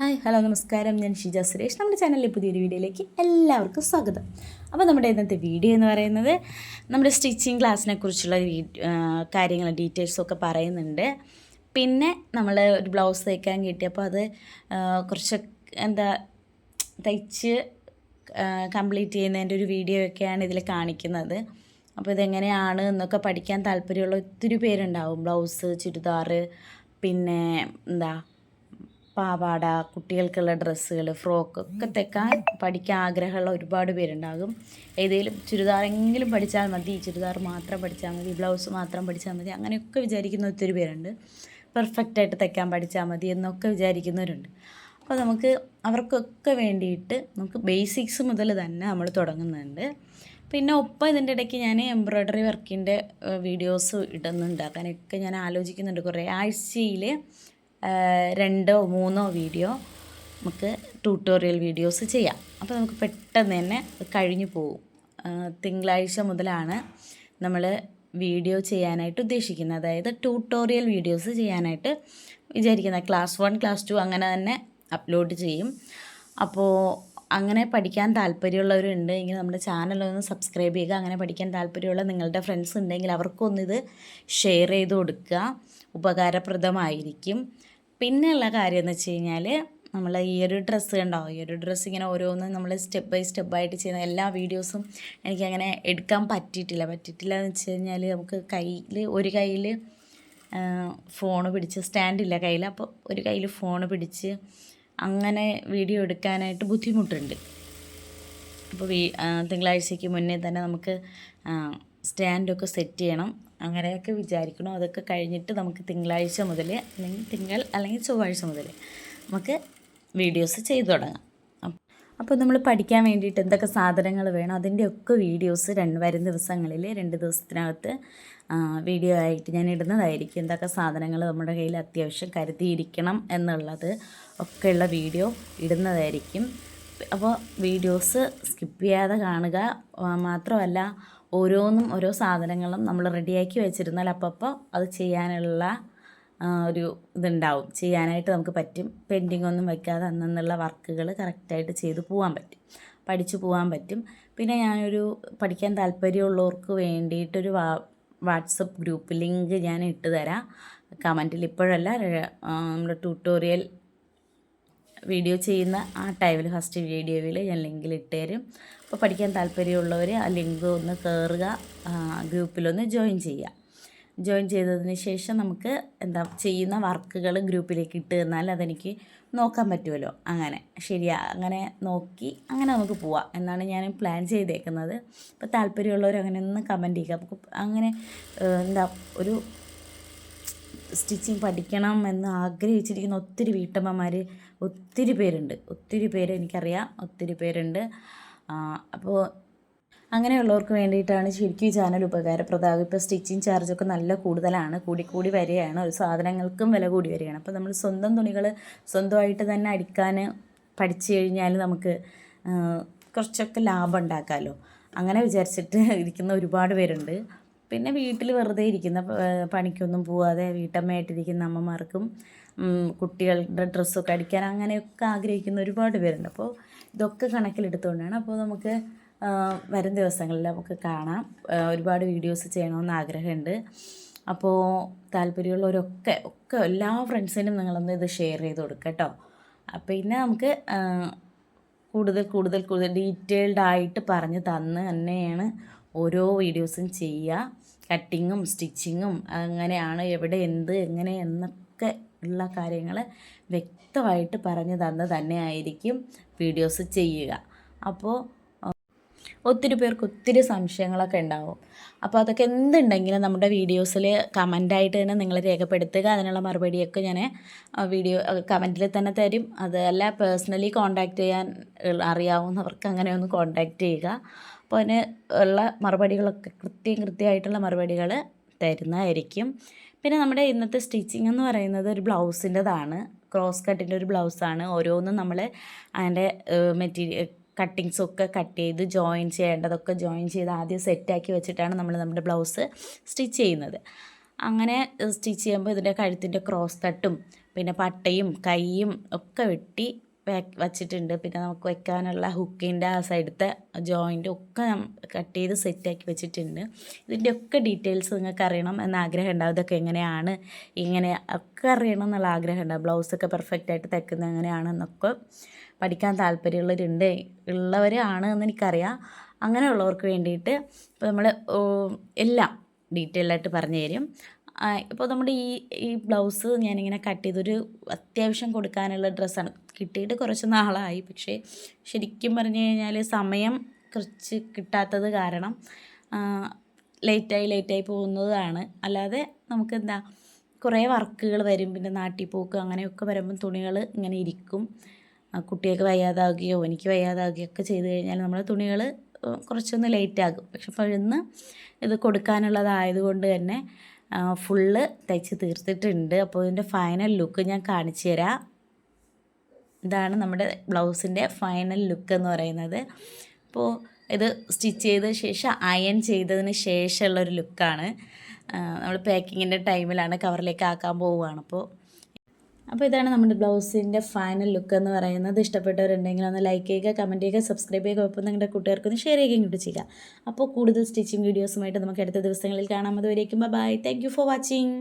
Hi hello നമസ്കാരം. ഞാൻ ഷിജ സുരേഷ്. നമ്മുടെ ചാനലിലെ പുതിയൊരു വീഡിയോയിലേക്ക് എല്ലാവർക്കും സ്വാഗതം. അപ്പോൾ നമ്മുടെ ഇന്നത്തെ വീഡിയോ എന്ന് പറയുന്നത് നമ്മുടെ സ്റ്റിച്ചിങ് ക്ലാസ്സിനെ കുറിച്ചുള്ള കാര്യങ്ങൾ ഡീറ്റെയിൽസും ഒക്കെ പറയുന്നുണ്ട്. പിന്നെ നമ്മൾ ഒരു ബ്ലൗസ് തയ്ക്കാൻ കിട്ടിയപ്പോൾ അത് കുറച്ച് എന്താ തയ്ച്ച് കംപ്ലീറ്റ് ചെയ്യുന്നതിന്റെ ഒരു വീഡിയോ ഒക്കെയാണ് ഇതിൽ കാണിക്കുന്നത്. അപ്പോൾ ഇതെങ്ങനെയാണ് എന്നൊക്കെ പഠിക്കാൻ താല്പര്യമുള്ള ഒത്തിരി പേരുണ്ടാവും. ബ്ലൗസ് ചുരിദാറ് പിന്നെ എന്താ പാവാട കുട്ടികൾക്കുള്ള ഡ്രസ്സുകൾ ഫ്രോക്ക് ഒക്കെ തെക്കാൻ പഠിക്കാൻ ആഗ്രഹമുള്ള ഒരുപാട് പേരുണ്ടാകും. ഏതെങ്കിലും ചുരിദാറെങ്കിലും പഠിച്ചാൽ മതി ചുരിദാർ മാത്രം പഠിച്ചാൽ മതി ബ്ലൗസ് മാത്രം പഠിച്ചാൽ മതി അങ്ങനെയൊക്കെ വിചാരിക്കുന്ന ഒത്തിരി പേരുണ്ട്. പെർഫെക്റ്റായിട്ട് തെക്കാൻ പഠിച്ചാൽ മതി എന്നൊക്കെ വിചാരിക്കുന്നവരുണ്ട്. അപ്പോൾ നമുക്ക് അവർക്കൊക്കെ വേണ്ടിയിട്ട് നമുക്ക് ബേസിക്സ് മുതൽ തന്നെ നമ്മൾ തുടങ്ങുന്നുണ്ട്. പിന്നെ ഒപ്പം ഇതിന്റെ ഇടയ്ക്ക് ഞാൻ എംബ്രോയ്ഡറി വർക്കിന്റെ വീഡിയോസ് ഇടുന്നുണ്ട്. അങ്ങനെയൊക്കെ ഞാൻ ആലോചിക്കുന്നുണ്ട് കുറേ. ആഴ്ചയിൽ രണ്ടോ മൂന്നോ വീഡിയോ നമുക്ക് ട്യൂട്ടോറിയൽ വീഡിയോസ് ചെയ്യാം. അപ്പോൾ നമുക്ക് പെട്ടെന്ന് തന്നെ കഴിഞ്ഞു പോകും. തിങ്കളാഴ്ച മുതലാണ് നമ്മൾ വീഡിയോ ചെയ്യാനായിട്ട് ഉദ്ദേശിക്കുന്നത്. അതായത് ട്യൂട്ടോറിയൽ വീഡിയോസ് ചെയ്യാനായിട്ട് വിചാരിക്കുന്നത് ക്ലാസ് വൺ ക്ലാസ് ടു അങ്ങനെ തന്നെ അപ്ലോഡ് ചെയ്യും. അപ്പോൾ അങ്ങനെ പഠിക്കാൻ താല്പര്യമുള്ളവരുണ്ട് എങ്കിൽ നമ്മുടെ ചാനലൊന്ന് സബ്സ്ക്രൈബ് ചെയ്യുക. അങ്ങനെ പഠിക്കാൻ താല്പര്യമുള്ള നിങ്ങളുടെ ഫ്രണ്ട്സ് ഉണ്ടെങ്കിൽ അവർക്കൊന്നിത് ഷെയർ ചെയ്ത് കൊടുക്കുക. ഉപകാരപ്രദമായിരിക്കും. പിന്നെയുള്ള കാര്യം എന്ന് വെച്ച് കഴിഞ്ഞാൽ നമ്മൾ ഈ ഒരു ഡ്രസ്സ് ഉണ്ടാവും ഈ ഒരു ഡ്രസ്സ് ഇങ്ങനെ ഓരോന്ന് നമ്മൾ സ്റ്റെപ്പ് ബൈ സ്റ്റെപ്പ് ആയിട്ട് ചെയ്യുന്ന എല്ലാ വീഡിയോസും എനിക്കങ്ങനെ എടുക്കാൻ പറ്റിയിട്ടില്ല. പറ്റിയിട്ടില്ല എന്ന് വെച്ച് കഴിഞ്ഞാൽ നമുക്ക് കയ്യിൽ ഒരു കയ്യിൽ ഫോൺ പിടിച്ച് സ്റ്റാൻഡില്ല കയ്യിൽ അപ്പോൾ ഒരു കയ്യിൽ ഫോൺ പിടിച്ച് അങ്ങനെ വീഡിയോ എടുക്കാനായിട്ട് ബുദ്ധിമുട്ടുണ്ട്. അപ്പോൾ തിങ്കളാഴ്ചയ്ക്ക് മുന്നേ തന്നെ നമുക്ക് സ്റ്റാൻഡൊക്കെ സെറ്റ് ചെയ്യണം. അങ്ങനെയൊക്കെ വിചാരിക്കണം? അതൊക്കെ കഴിഞ്ഞിട്ട് നമുക്ക് തിങ്കളാഴ്ച മുതൽ അല്ലെങ്കിൽ തിങ്കൾ അല്ലെങ്കിൽ ചൊവ്വാഴ്ച മുതൽ നമുക്ക് വീഡിയോസ് ചെയ്തു തുടങ്ങാം. അപ്പോൾ നമ്മൾ പഠിക്കാൻ വേണ്ടിയിട്ട് എന്തൊക്കെ സാധനങ്ങൾ വേണം? അതിന്റെയൊക്കെ വീഡിയോസ് രണ്ട് വരും ദിവസങ്ങളിൽ രണ്ട് ദിവസത്തിനകത്ത് വീഡിയോ ആയിട്ട് ഞാൻ ഇടുന്നതായിരിക്കും. എന്തൊക്കെ സാധനങ്ങൾ നമ്മുടെ കയ്യിൽ അത്യാവശ്യം കരുതിയിരിക്കണം എന്നുള്ളത് ഒക്കെയുള്ള വീഡിയോ ഇടുന്നതായിരിക്കും. അപ്പോൾ വീഡിയോസ് സ്കിപ്പ് ചെയ്യാതെ കാണുക. മാത്രമല്ല ഓരോന്നും ഓരോ സാധനങ്ങളും നമ്മൾ റെഡിയാക്കി വെച്ചിരുന്നാൽ അപ്പപ്പോൾ അത് ചെയ്യാനുള്ള ഒരു ഇതുണ്ടാവും. ചെയ്യാനായിട്ട് നമുക്ക് പറ്റും. പെൻഡിങ് ഒന്നും വയ്ക്കാതെ അന്നെന്നുള്ള വർക്കുകൾ കറക്റ്റായിട്ട് ചെയ്ത് പോകാൻ പറ്റും. പഠിച്ചു പോകാൻ പറ്റും. പിന്നെ ഞാനൊരു പഠിക്കാൻ താല്പര്യമുള്ളവർക്ക് വേണ്ടിയിട്ടൊരു വാ വാട്സപ്പ് ഗ്രൂപ്പ് ലിങ്ക് ഞാൻ ഇട്ട് തരാം. കമന്റിൽ ഇപ്പോഴല്ല നമ്മുടെ ട്യൂട്ടോറിയൽ വീഡിയോ ചെയ്യുന്ന ആ ടൈമിൽ ഫസ്റ്റ് വീഡിയോയിൽ ഞാൻ ലിങ്കിൽ ഇട്ടുതരും അപ്പോൾ പഠിക്കാൻ താല്പര്യമുള്ളവർ ആ ലിങ്ക് ഒന്ന് കയറുക ഗ്രൂപ്പിലൊന്ന് ജോയിൻ ചെയ്യുക. ജോയിൻ ചെയ്തതിന് ശേഷം നമുക്ക് എന്താ ചെയ്യുന്ന വർക്കുകൾ ഗ്രൂപ്പിലേക്ക് ഇട്ട് തന്നാൽ അതെനിക്ക് നോക്കാൻ പറ്റുമല്ലോ അങ്ങനെ ശരിയാ അങ്ങനെ നോക്കി അങ്ങനെ നമുക്ക് പോവാം എന്നാണ് ഞാൻ പ്ലാൻ ചെയ്തേക്കുന്നത്. അപ്പോൾ താല്പര്യമുള്ളവർ അങ്ങനെ ഒന്ന് കമന്റ് ചെയ്യുക. അങ്ങനെ എന്താ ഒരു സ്റ്റിച്ചിങ് പഠിക്കണം എന്ന് ആഗ്രഹിച്ചിരിക്കുന്ന ഒത്തിരി വീട്ടമ്മമാർ ഒത്തിരി പേരുണ്ട്. ഒത്തിരി പേര് എനിക്കറിയാം. ഒത്തിരി പേരുണ്ട്. അപ്പോൾ അങ്ങനെയുള്ളവർക്ക് വേണ്ടിയിട്ടാണ് ശരിക്കും ഈ ചാനൽ ഉപകാരപ്രദമാകും ഇപ്പോൾ സ്റ്റിച്ചിങ് ചാർജൊക്കെ നല്ല കൂടുതലാണ്. കൂടി കൂടി വരികയാണ്. ഒരു സാധനങ്ങൾക്കും വില കൂടി വരികയാണ്. അപ്പോൾ നമ്മൾ സ്വന്തം തുണികൾ സ്വന്തമായിട്ട് തന്നെ അടിക്കാൻ പഠിച്ചു കഴിഞ്ഞാൽ നമുക്ക് കുറച്ചൊക്കെ ലാഭം ഉണ്ടാക്കാമല്ലോ അങ്ങനെ വിചാരിച്ചിട്ട് ഇരിക്കുന്ന ഒരുപാട് പേരുണ്ട്. പിന്നെ വീട്ടിൽ വെറുതെ ഇരിക്കുന്ന പണിക്കൊന്നും പോവാതെ വീട്ടമ്മയായിട്ടിരിക്കുന്ന അമ്മമാർക്കും കുട്ടികളുടെ ഡ്രസ്സൊക്കെ അടിക്കാൻ അങ്ങനെയൊക്കെ ആഗ്രഹിക്കുന്ന ഒരുപാട് പേരുണ്ട്. അപ്പോൾ ഇതൊക്കെ കണക്കിലെടുത്തുകൊണ്ടാണ് അപ്പോൾ നമുക്ക് വരും ദിവസങ്ങളിൽ നമുക്ക് കാണാം. ഒരുപാട് വീഡിയോസ് ചെയ്യണമെന്ന് ആഗ്രഹമുണ്ട്. അപ്പോൾ താല്പര്യമുള്ളവരൊക്കെ ഒക്കെ എല്ലാ ഫ്രണ്ട്സിനും നിങ്ങളൊന്ന് ഇത് ഷെയർ ചെയ്ത് കൊടുക്കുക കേട്ടോ. അപ്പോൾ പിന്നെ നമുക്ക് കൂടുതൽ കൂടുതൽ കൂടുതൽ ഡീറ്റെയിൽഡ് ആയിട്ട് പറഞ്ഞ് തന്ന് തന്നെയാണ് ഓരോ വീഡിയോസും ചെയ്യുക. കട്ടിങ്ങും സ്റ്റിച്ചിങ്ങും അങ്ങനെയാണ് എവിടെ എന്ത് എങ്ങനെ എന്നൊക്കെ ഉള്ള കാര്യങ്ങൾ വ്യക്തമായിട്ട് പറഞ്ഞു തന്ന് തന്നെ ആയിരിക്കും വീഡിയോസ് ചെയ്യുക. അപ്പോൾ ഒത്തിരി പേർക്ക് ഒത്തിരി സംശയങ്ങളൊക്കെ ഉണ്ടാവും. അപ്പോൾ അതൊക്കെ എന്തുണ്ടെങ്കിലും നമ്മുടെ വീഡിയോസിൽ കമന്റായിട്ട് തന്നെ നിങ്ങൾ രേഖപ്പെടുത്തുക. അതിനുള്ള മറുപടിയൊക്കെ ഞാൻ വീഡിയോ കമന്റിൽ തന്നെ തരും. അതല്ല പേഴ്സണലി കോൺടാക്റ്റ് ചെയ്യാൻ അറിയാവുന്നവർക്ക് അങ്ങനെ ഒന്ന് കോൺടാക്റ്റ് ചെയ്യുക. അപ്പോൾ അതിന് ഉള്ള മറുപടികളൊക്കെ കൃത്യം കൃത്യമായിട്ടുള്ള മറുപടികൾ തരുന്നതായിരിക്കും. പിന്നെ നമ്മുടെ ഇന്നത്തെ സ്റ്റിച്ചിങ് എന്ന് പറയുന്നത് ഒരു ബ്ലൗസിന്റെതാണ്. ക്രോസ് കട്ടിന്റെ ഒരു ബ്ലൗസാണ്. ഓരോന്നും നമ്മൾ അതിന്റെ മെറ്റീരിയൽ കട്ടിങ്സൊക്കെ കട്ട് ചെയ്ത് ജോയിൻ ചെയ്യേണ്ടതൊക്കെ ജോയിൻ ചെയ്ത് ആദ്യം സെറ്റാക്കി വെച്ചിട്ടാണ് നമ്മൾ നമ്മുടെ ബ്ലൗസ് സ്റ്റിച്ച് ചെയ്യുന്നത്. അങ്ങനെ സ്റ്റിച്ച് ചെയ്യുമ്പോൾ ഇതിന്റെ കഴുത്തിന്റെ ക്രോസ് കട്ടും പിന്നെ പട്ടയും കൈയും ഒക്കെ വെട്ടി വച്ചിട്ടുണ്ട്. പിന്നെ നമുക്ക് വെക്കാനുള്ള ഹുക്കിന്റെ ആ സൈഡത്തെ ജോയിന്റ് ഒക്കെ കട്ട് ചെയ്ത് സെറ്റാക്കി വെച്ചിട്ടുണ്ട്. ഇതിന്റെ ഒക്കെ ഡീറ്റെയിൽസ് നിങ്ങൾക്ക് അറിയണം എന്ന ആഗ്രഹം ഉണ്ടാവും. ഇതൊക്കെ എങ്ങനെയാണ് ഇങ്ങനെ ഒക്കെ അറിയണം എന്നുള്ള ആഗ്രഹം ഉണ്ടാവും. ബ്ലൗസൊക്കെ പെർഫെക്റ്റ് ആയിട്ട് തയ്ക്കുന്നത് എങ്ങനെയാണെന്നൊക്കെ പഠിക്കാൻ താല്പര്യമുള്ളവരുണ്ട് ഉള്ളവരാണ് എന്ന് എനിക്കറിയാം. അങ്ങനെയുള്ളവർക്ക് വേണ്ടിയിട്ട് ഇപ്പോൾ നമ്മൾ എല്ലാം ഡീറ്റെയിൽ ആയിട്ട് പറഞ്ഞു തരും ഇപ്പോൾ നമ്മുടെ ഈ ഈ ബ്ലൗസ് ഞാനിങ്ങനെ കട്ട് ചെയ്തൊരു അത്യാവശ്യം കൊടുക്കാനുള്ള ഡ്രസ്സാണ്. കിട്ടിയിട്ട് കുറച്ച് നാളായി. പക്ഷേ ശരിക്കും പറഞ്ഞു കഴിഞ്ഞാൽ സമയം കുറച്ച് കിട്ടാത്തത് കാരണം ലേറ്റായി ലേറ്റായി പോകുന്നതാണ്. അല്ലാതെ നമുക്ക് എന്താ കുറേ വർക്കുകൾ വരും. പിന്നെ നാട്ടിൽ പോക്ക് അങ്ങനെയൊക്കെ വരുമ്പം തുണികൾ ഇങ്ങനെ ഇരിക്കും. കുട്ടിയൊക്കെ വയ്യാതാകുകയോ എനിക്ക് വയ്യാതാകുകയോ ഒക്കെ ചെയ്ത് കഴിഞ്ഞാൽ നമ്മുടെ തുണികൾ കുറച്ചൊന്ന് ലേറ്റ് ആകും പക്ഷെ അപ്പോൾ ഇന്ന് ഇത് കൊടുക്കാനുള്ളതായതുകൊണ്ട് തന്നെ ഫുള്ള് തയ്ച്ച് തീർത്തിട്ടുണ്ട്. അപ്പോൾ ഇതിന്റെ ഫൈനൽ ലുക്ക് ഞാൻ കാണിച്ചു തരാം. ഇതാണ് നമ്മുടെ ബ്ലൗസിന്റെ ഫൈനൽ ലുക്ക് എന്ന് പറയുന്നത്. അപ്പോൾ ഇത് സ്റ്റിച്ച് ചെയ്ത ശേഷം അയൺ ചെയ്തതിന് ശേഷമുള്ളൊരു ലുക്കാണ് നമ്മൾ പാക്കിങ്ങിന്റെ ടൈമിലാണ് കവറിലേക്ക് ആക്കാൻ പോവുകയാണ്. അപ്പോൾ അപ്പോൾ ഇതാണ് നമ്മുടെ ബ്ലൗസിന്റെ ഫൈനൽ ലുക്ക് എന്ന് പറയുന്നത്. ഇഷ്ടപ്പെട്ടവരുണ്ടെങ്കിൽ ഒന്ന് ലൈക്ക് ചെയ്യുക കമന്റ് ചെയ്യുക സബ്സ്ക്രൈബ് ചെയ്യുക. ഒപ്പം നിങ്ങളുടെ കൂട്ടുകാർക്കൊന്ന് ഷെയർ ചെയ്യുകയും കൂടി ചെയ്യുക. അപ്പോൾ കൂടുതൽ സ്റ്റിച്ചിങ് വീഡിയോസുമായിട്ട് നമുക്ക് അടുത്ത ദിവസങ്ങളിൽ കാണാം. അതുവരേക്കും ബൈ താങ്ക് ഫോർ വാച്ചിങ്